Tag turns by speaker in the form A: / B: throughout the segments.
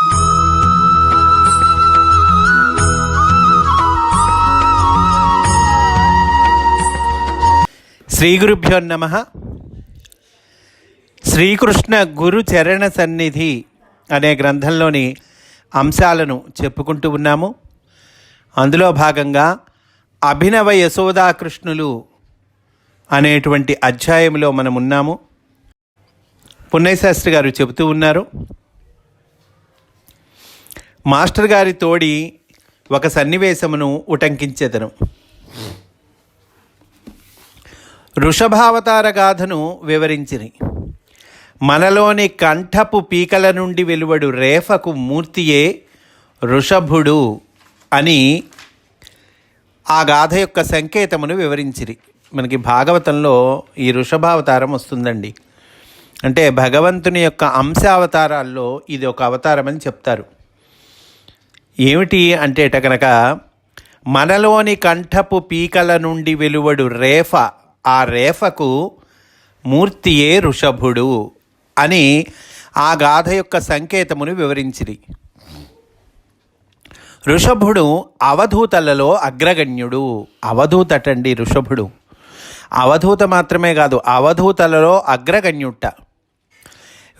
A: శ్రీ గురుభ్యో నమ. శ్రీకృష్ణ గురు చరణ సన్నిధి అనే గ్రంథంలోని అంశాలను చెప్పుకుంటూ ఉన్నాము. అందులో భాగంగా అభినవ యశోదాకృష్ణులు అనేటువంటి అధ్యాయంలో మనం ఉన్నాము పున్నయ్యశాస్త్రి గారు చెబుతూ ఉన్నారు మాస్టర్ గారి తోడి ఒక సన్నివేశమును ఉటంకించెదను. వృషభావతార గాథను వివరించిరి. మనలోని కంఠపు పీకల నుండి వెలువడు రేఫకు మూర్తియే వృషభుడు అని ఆ గాథ యొక్క సంకేతమును వివరించిరి. మనకి భాగవతంలో ఈ వృషభావతారం వస్తుందండి. అంటే భగవంతుని యొక్క అంశావతారాల్లో ఇది ఒక అవతారం అని చెప్తారు. ఏమిటి అంటే కనుక మనలోని కంఠపు పీకల నుండి వెలువడు రేఫ ఆ రేఫకు మూర్తియే ఋషభుడు అని ఆ గాథ యొక్క సంకేతమును వివరించిరి. ఋషభుడు అవధూతలలో అగ్రగణ్యుడు. అవధూతటండి ఋషభుడు. అవధూత మాత్రమే కాదు అవధూతలలో అగ్రగణ్యుట్ట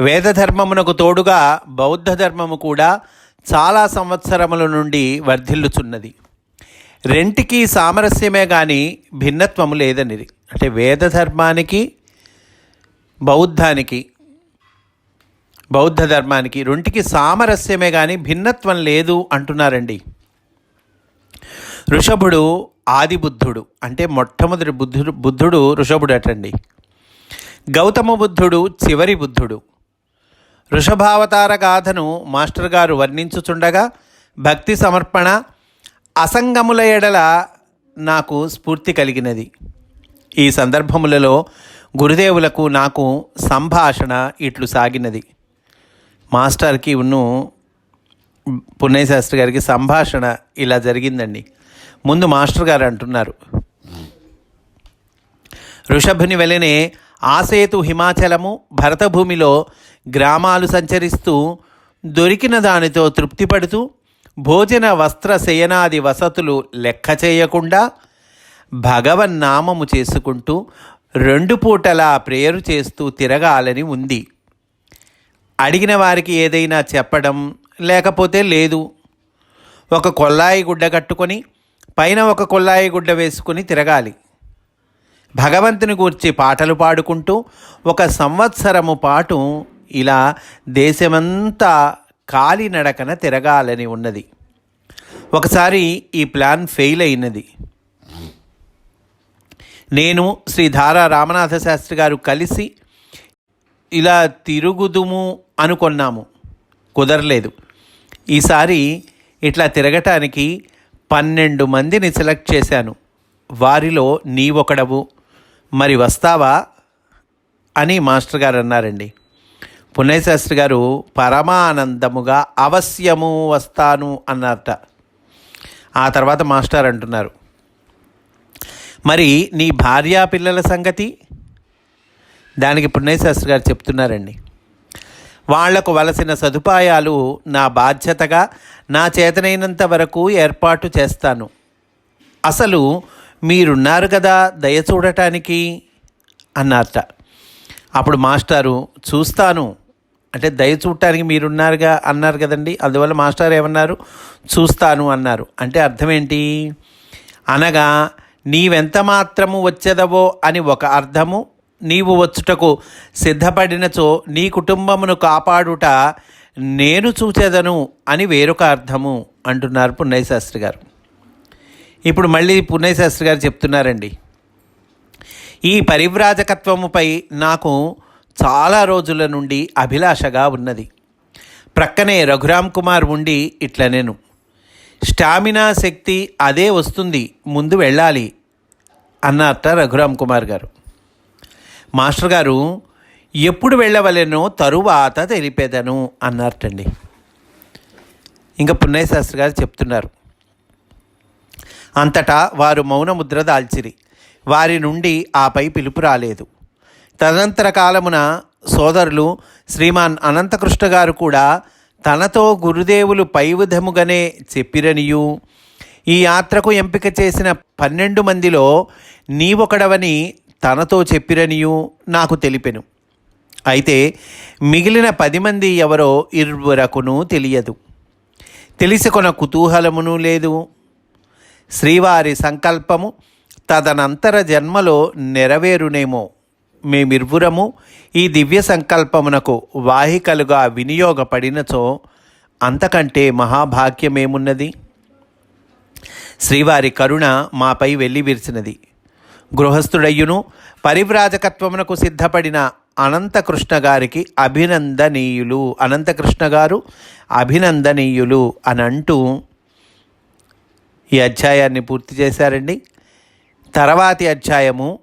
A: వేదధర్మమునకు తోడుగా బౌద్ధ ధర్మము కూడా చాలా సంవత్సరముల నుండి వర్ధిల్లుచున్నది. రెంటికి సామరస్యమే కానీ భిన్నత్వము లేదనిది. అంటే వేద ధర్మానికి బౌద్ధానికి బౌద్ధ ధర్మానికి రెంటికి సామరస్యమే కానీ భిన్నత్వం లేదు అంటున్నారండి. ఋషభుడు ఆది బుద్ధుడు అంటే మొట్టమొదటి బుద్ధుడు బుద్ధుడు ఋషభుడు అటండి గౌతమ బుద్ధుడు చివరి బుద్ధుడు. వృషభావతార గాథను మాస్టర్ గారు వర్ణించుచుండగా భక్తి సమర్పణ అసంగముల ఎడల నాకు స్ఫూర్తి కలిగినది. ఈ సందర్భములలో గురుదేవులకు నాకు సంభాషణ ఇట్లు సాగినది. మాస్టర్కి ఉన్ను పుణ్యశాస్త్రి గారికి సంభాషణ ఇలా జరిగిందండి. ముందు మాస్టర్ గారు అంటున్నారు. ఋషభుని వెలనే ఆసేతు హిమాచలము భరతభూమిలో గ్రామాలు సంచరిస్తూ దొరికిన దానితో తృప్తిపడుతూ భోజన వస్త్ర శయనాది వసతులు లెక్క చేయకుండా భగవన్నామము చేసుకుంటూ రెండు పూటలా ప్రేయరు చేస్తూ తిరగాలని ఉంది. అడిగిన వారికి ఏదైనా చెప్పడం లేకపోతే లేదు. ఒక కొల్లాయి గుడ్డ కట్టుకొని పైన ఒక కొల్లాయి గుడ్డ వేసుకుని తిరగాలి. భగవంతుని గూర్చి పాటలు పాడుకుంటూ ఒక సంవత్సరము పాటు ఇలా దేశమంతా కాలినడకన తిరగాలని ఉన్నది. ఒకసారి ఈ ప్లాన్ ఫెయిల్ అయినది. నేను శ్రీ ధారా రామనాథ శాస్త్రి గారు కలిసి ఇలా తిరుగుదుము అనుకున్నాము. కుదరలేదు. ఈసారి ఇట్లా తిరగటానికి పన్నెండు మందిని సెలెక్ట్ చేశాను. వారిలో నీ ఒకడవు మరి వస్తావా? అని మాస్టర్ గారు అన్నారండి. పుణ్యశాస్త్రి గారు పరమానందముగా అవశ్యము వస్తాను అన్నారట. ఆ తర్వాత మాస్టర్ అంటున్నారు మరి నీ భార్యా పిల్లల సంగతి? దానికి పుణ్యశాస్త్రి గారు చెప్తున్నారండి వాళ్ళకు వలసిన సదుపాయాలు నా బాధ్యతగా నా చేతనైనంత వరకు ఏర్పాటు చేస్తాను. అసలు మీరున్నారు కదా దయ చూడటానికి? అన్నారట. అప్పుడు మాస్టారు చూస్తాను. అంటే దయ చూడటానికి మీరున్నారుగా అన్నారు కదండి. అందువల్ల మాస్టర్ ఏమన్నారు? చూస్తాను అన్నారు. అంటే అర్థం ఏంటి అనగా నీవెంత మాత్రము వచ్చేదవో అని ఒక అర్థము నీవు వచ్చుటకు సిద్ధపడినచో నీ కుటుంబమును కాపాడుట నేను చూచేదను అని వేరొక అర్థము అంటున్నారు పున్నయ్యశాస్త్రి గారు. ఇప్పుడు మళ్ళీ పున్నయ్యశాస్త్రి గారు చెప్తున్నారండి. ఈ పరివ్రాజకత్వముపై నాకు చాలా రోజుల నుండి అభిలాషగా ఉన్నది. ప్రక్కనే రఘురామ్ కుమార్ ఉండి ఇట్లా నేను. స్టామినా శక్తి అదే వస్తుంది ముందు వెళ్ళాలి అన్నట్ట రఘురామ్ కుమార్ గారు. మాస్టర్ గారు ఎప్పుడు వెళ్ళవలెనో తరువాత తెలిపేదను అన్నారటండి. ఇంకా పున్నయ్యశాస్త్రి గారు చెప్తున్నారు. అంతటా వారు మౌనముద్ర దాల్చిరి. వారి నుండి ఆపై పిలుపు రాలేదు. తదనంతర కాలమున సోదరులు శ్రీమాన్ అనంతకృష్ణ గారు కూడా తనతో గురుదేవులు పైవిధముగానే చెప్పిరనియు. ఈ యాత్రకు ఎంపిక చేసిన పన్నెండు మందిలో నీవొకడవని తనతో చెప్పిరనియు నాకు తెలిపెను. అయితే మిగిలిన పది మంది ఎవరో ఇరువురకును తెలియదు. తెలిసికొన కుతూహలమును లేదు. శ్రీవారి సంకల్పము తదనంతర జన్మలో నెరవేరునేమో. మేమిరువురము ఈ దివ్య సంకల్పమునకు వాహికలుగా వినియోగపడినచో అంతకంటే మహాభాగ్యమేమున్నది? శ్రీవారి కరుణ మాపై వెళ్ళి విరిచినది గృహస్థుడయ్యును పరివ్రాజకత్వమునకు సిద్ధపడిన అనంతకృష్ణ గారికి అభినందనీయులు అనంతకృష్ణ గారు అభినందనీయులు అని అంటూ ఈ అధ్యాయాన్ని పూర్తి చేశారండి. తర్వాతి అధ్యాయము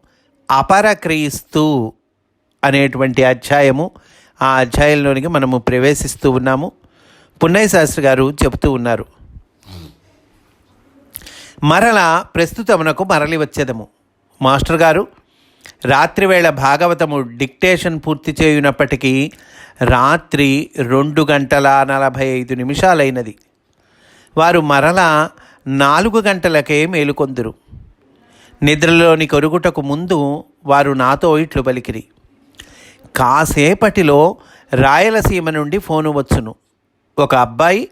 A: అపరక్రీస్తు అనేటువంటి అధ్యాయము. ఆ అధ్యాయంలోనికి మనము ప్రవేశిస్తూ ఉన్నాము. పున్నయ్య శాస్త్రి గారు చెబుతూ ఉన్నారు. మరల ప్రస్తుతమునకు మరలి వచ్చేదము. మాస్టర్ గారు రాత్రివేళ భాగవతము డిక్టేషన్ పూర్తి చేయునప్పటికీ రాత్రి రెండు గంటల నలభై ఐదు నిమిషాలైనది. వారు మరల నాలుగు గంటలకే మేలుకొందురు. నిద్రలోని కొరుగుటకు ముందు వారు నాతో ఇట్లు పలికిరి. కాసేపటిలో రాయలసీమ నుండి ఫోను వచ్చును. ఒక అబ్బాయి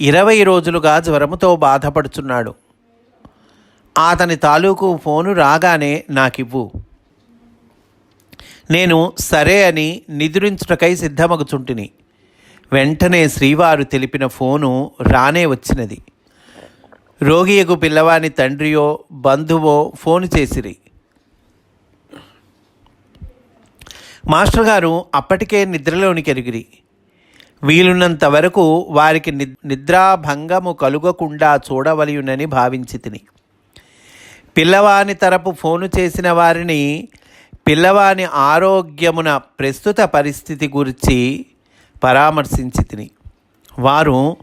A: ఇరవై రోజులుగా జ్వరముతో బాధపడుచున్నాడు. అతని తాలూకు ఫోను రాగానే నాకివ్వు. నేను సరే అని నిద్రించుటకై సిద్ధమగుచుంటిని. వెంటనే శ్రీవారు తెలిపిన ఫోను రానే వచ్చినది. రోగియకు పిల్లవాని తండ్రియో బంధువో ఫోన్ చేసిరి. మాస్టర్ గారు అప్పటికే నిద్రలోనికి ఎరిగిరి వీలున్నంత వరకు వారికి నిద్రాభంగము కలుగకుండా చూడవలయునని భావించి తిని. పిల్లవాని తరపు ఫోను చేసిన వారిని పిల్లవాని ఆరోగ్యమున ప్రస్తుత పరిస్థితి గురించి పరామర్శించి తిని. వారు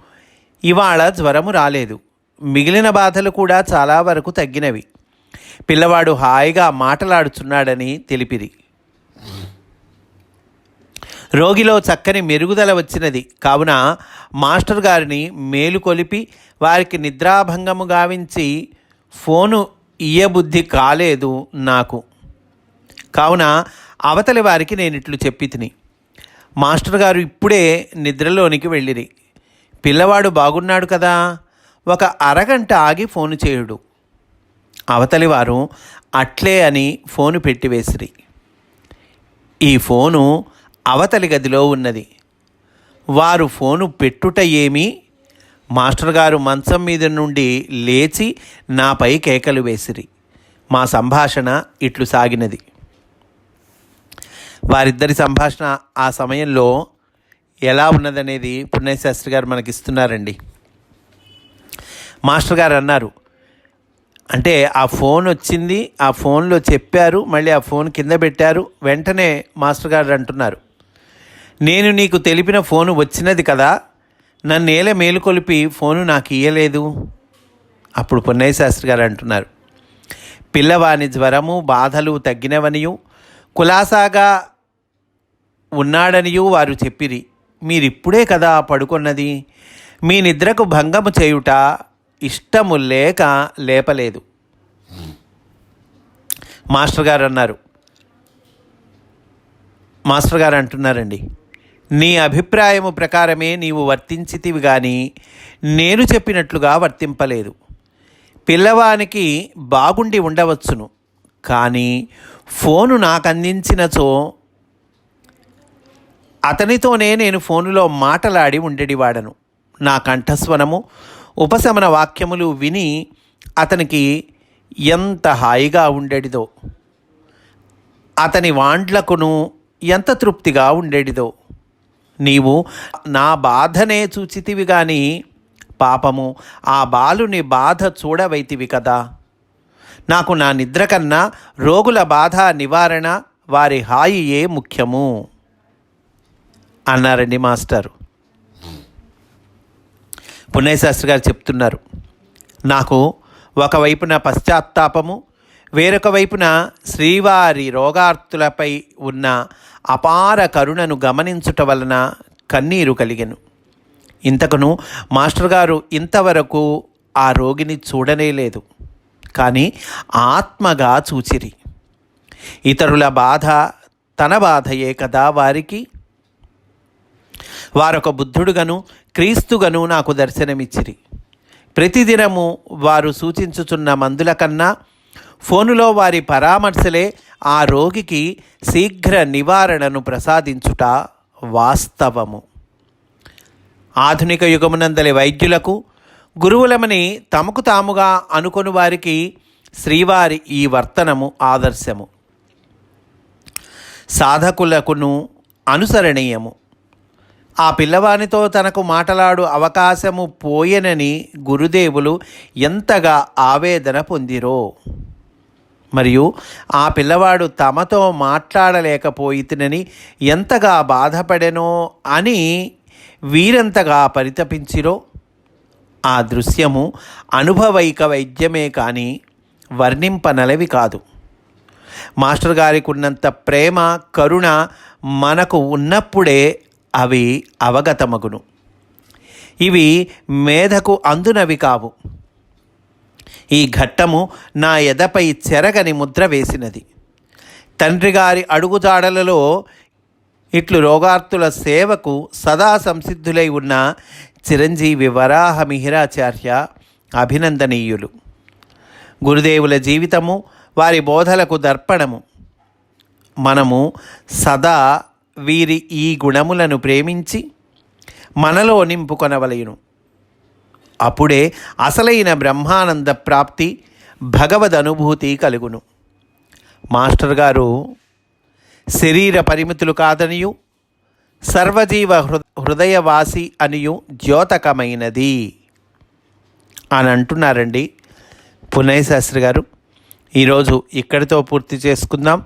A: ఇవాళ జ్వరము రాలేదు. మిగిలిన బాధలు కూడా చాలా వరకు తగ్గినవి. పిల్లవాడు హాయిగా మాటలాడుచున్నాడని తెలిపిరి. రోగిలో చక్కని మెరుగుదల వచ్చినది. కావున మాస్టర్ గారిని మేలుకొలిపి వారికి నిద్రాభంగము గావించి ఫోను ఇయ్యబుద్ధి కాలేదు నాకు. కావున అవతలి వారికి నేను ఇట్లు చెప్పి తిని. మాస్టర్ గారు ఇప్పుడే నిద్రలోనికి వెళ్ళిరి. పిల్లవాడు బాగున్నాడు కదా? ఒక అరగంట ఆగి ఫోను చేయుడు. అవతలి వారు అట్లే అని ఫోను పెట్టివేసిరి. ఈ ఫోను అవతలి గదిలో ఉన్నది. వారు ఫోను పెట్టుట ఏమి? మాస్టర్ గారు మంచం మీద నుండి లేచి నాపై కేకలు వేసిరి. మా సంభాషణ ఇట్లు సాగినది. వారిద్దరి సంభాషణ ఆ సమయంలో ఎలా ఉన్నదనేది పుణ్యశాస్త్రి గారు మనకిస్తున్నారండి. మాస్టర్ గారు అన్నారు. అంటే ఆ ఫోన్ వచ్చింది ఆ ఫోన్లో చెప్పారు మళ్ళీ ఆ ఫోన్ కింద పెట్టారు వెంటనే మాస్టర్ గారు అంటున్నారు. నేను నీకు తెలిపిన ఫోను వచ్చినది కదా నన్ను ఏల మేలుకొలిపి ఫోను నాకు ఇయ్యలేదు? అప్పుడు పొన్నయ్య శాస్త్రి గారు అంటున్నారు. పిల్లవాని జ్వరము బాధలు తగ్గినవనియు కులాసాగా ఉన్నాడనియు వారు చెప్పిరి. మీరిప్పుడే కదా పడుకున్నది? మీ నిద్రకు భంగము చేయుట ఇష్టము లేక లేపలేదు. మాస్టర్ గారు అన్నారు. మాస్టర్ గారు అంటున్నారండి నీ అభిప్రాయము ప్రకారమే నీవు వర్తించితివి కానీ నేను చెప్పినట్లుగా వర్తింపలేదు. పిల్లవానికి బాగుండి ఉండవచ్చును కానీ ఫోను నాకు అందించినచో అతనితోనే నేను ఫోనులో మాటలాడి ఉండేవాడను నా కంఠస్వనము ఉపశమన వాక్యములు విని అతనికి ఎంత హాయిగా ఉండేటిదో అతని వాండ్లకును ఎంత తృప్తిగా ఉండేటిదో. నీవు నా బాధనే చూచితివి కానీ పాపము ఆ బాలుని బాధ చూడవైతివి కదా. నాకు నా నిద్ర కన్నా రోగుల బాధ నివారణ వారి హాయియే ముఖ్యము అన్నారండి మాస్టర్. పుణ్యశాస్త్రి గారు చెప్తున్నారు. నాకు ఒకవైపున పశ్చాత్తాపము వేరొక వైపున శ్రీవారి రోగార్తులపై ఉన్న అపార కరుణను గమనించుట వలన కన్నీరు కలిగెను. ఇంతకును మాస్టర్ గారు ఇంతవరకు ఆ రోగిని చూడనే లేదు. కానీ ఆత్మగా చూచిరి. ఇతరుల బాధ తన బాధయే కదా వారికి. వారొక బుద్ధుడుగను క్రీస్తుగను నాకు దర్శనమిచ్చిరి. ప్రతిదినము వారు సూచించుచున్న మందుల కన్నా ఫోనులో వారి పరామర్శలే ఆ రోగికి శీఘ్ర నివారణను ప్రసాదించుట వాస్తవము. ఆధునిక యుగమునందలి వైద్యులకు గురువులమని తమకు తాముగా అనుకొని వారికి శ్రీవారి ఈ వర్తనము ఆదర్శము. సాధకులకును అనుసరణీయము. ఆ పిల్లవానితో తనకు మాటలాడు అవకాశము పోయెనని గురుదేవులు ఎంతగా ఆవేదన పొందిరో. మరియు ఆ పిల్లవాడు తమతో మాట్లాడలేకపోయితనని ఎంతగా బాధపడెనో అని వీరంతగా పరితపించిరో. ఆ దృశ్యము అనుభవైక వైద్యమే కానీ వర్ణింపనలవి కాదు. మాస్టర్ గారికి ఉన్నంత ప్రేమ కరుణ మనకు ఉన్నప్పుడే అవి అవగతమగును. ఇవి మేధకు అందునవి కావు. ఈ ఘట్టము నా ఎదపై చెరగని ముద్ర వేసినది. తండ్రిగారి అడుగుజాడలలో ఇట్లు రోగార్తుల సేవకు సదా సంసిద్ధులై ఉన్న చిరంజీవి వరాహ మిహిరాచార్య అభినందనీయులు. గురుదేవుల జీవితము వారి బోధలకు దర్పణము. మనము సదా వీరి ఈ గుణములను ప్రేమించి మనలో నింపుకొనవలయును. అప్పుడే అసలైన బ్రహ్మానంద ప్రాప్తి భగవద్ అనుభూతి కలుగును. మాస్టర్ గారు శరీర పరిమితులు కాదనియు సర్వజీవ హృ హృదయవాసి అనియు ద్యోతకమైనది. అని అంటున్నారండి పునయ్ శాస్త్రి గారు. ఈరోజు ఇక్కడితో పూర్తి చేసుకుందాం.